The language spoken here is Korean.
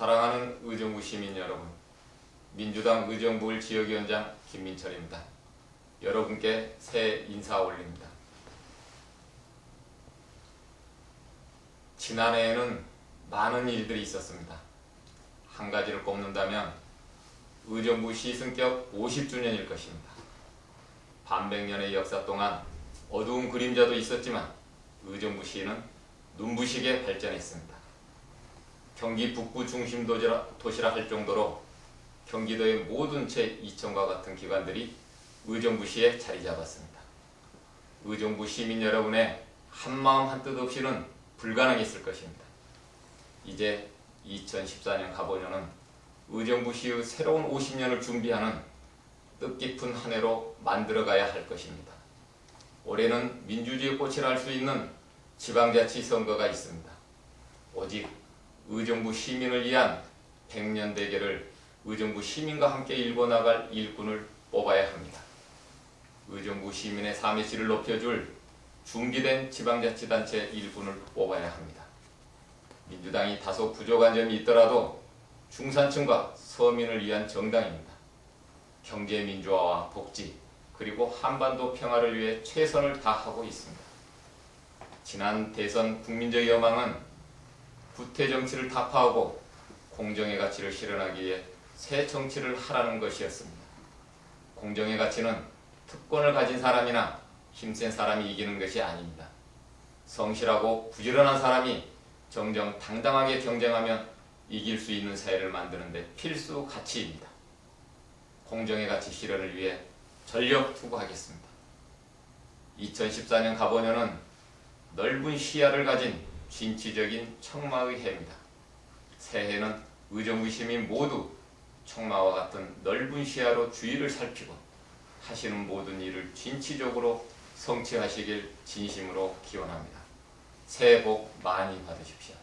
사랑하는 의정부 시민 여러분, 민주당 의정부을 지역위원장 김민철입니다. 여러분께 새해 인사 올립니다. 지난해에는 많은 일들이 있었습니다. 한 가지를 꼽는다면 의정부 시승격 50주년일 것입니다. 반백년의 역사 동안 어두운 그림자도 있었지만 의정부 시는 눈부시게 발전했습니다. 경기 북부 중심 도시라, 도시라 할 정도로 경기도의 모든 제2청과 같은 기관들이 의정부시에 자리 잡았습니다. 의정부 시민 여러분의 한마음 한뜻 없이는 불가능했을 것입니다. 이제 2014년 가보년은 의정부시의 새로운 50년을 준비하는 뜻깊은 한 해로 만들어가야 할 것입니다. 올해는 민주주의 꽃이라 할 수 있는 지방자치 선거가 있습니다. 오직 의정부 시민을 위한 백년 대계를 의정부 시민과 함께 일궈 나갈 일꾼을 뽑아야 합니다. 의정부 시민의 삶의 질을 높여줄 준비된 지방자치단체 일꾼을 뽑아야 합니다. 민주당이 다소 부족한 점이 있더라도 중산층과 서민을 위한 정당입니다. 경제 민주화와 복지 그리고 한반도 평화를 위해 최선을 다하고 있습니다. 지난 대선 국민적 여망은 구태 정치를 타파하고 공정의 가치를 실현하기 위해 새 정치를 하라는 것이었습니다. 공정의 가치는 특권을 가진 사람이나 힘센 사람이 이기는 것이 아닙니다. 성실하고 부지런한 사람이 정정 당당하게 경쟁하면 이길 수 있는 사회를 만드는데 필수 가치입니다. 공정의 가치 실현을 위해 전력 투구하겠습니다. 2014년 가보년은 넓은 시야를 가진 진취적인 청마의 해입니다. 새해는 의정부 시민 모두 청마와 같은 넓은 시야로 주위를 살피고 하시는 모든 일을 진취적으로 성취하시길 진심으로 기원합니다. 새해 복 많이 받으십시오.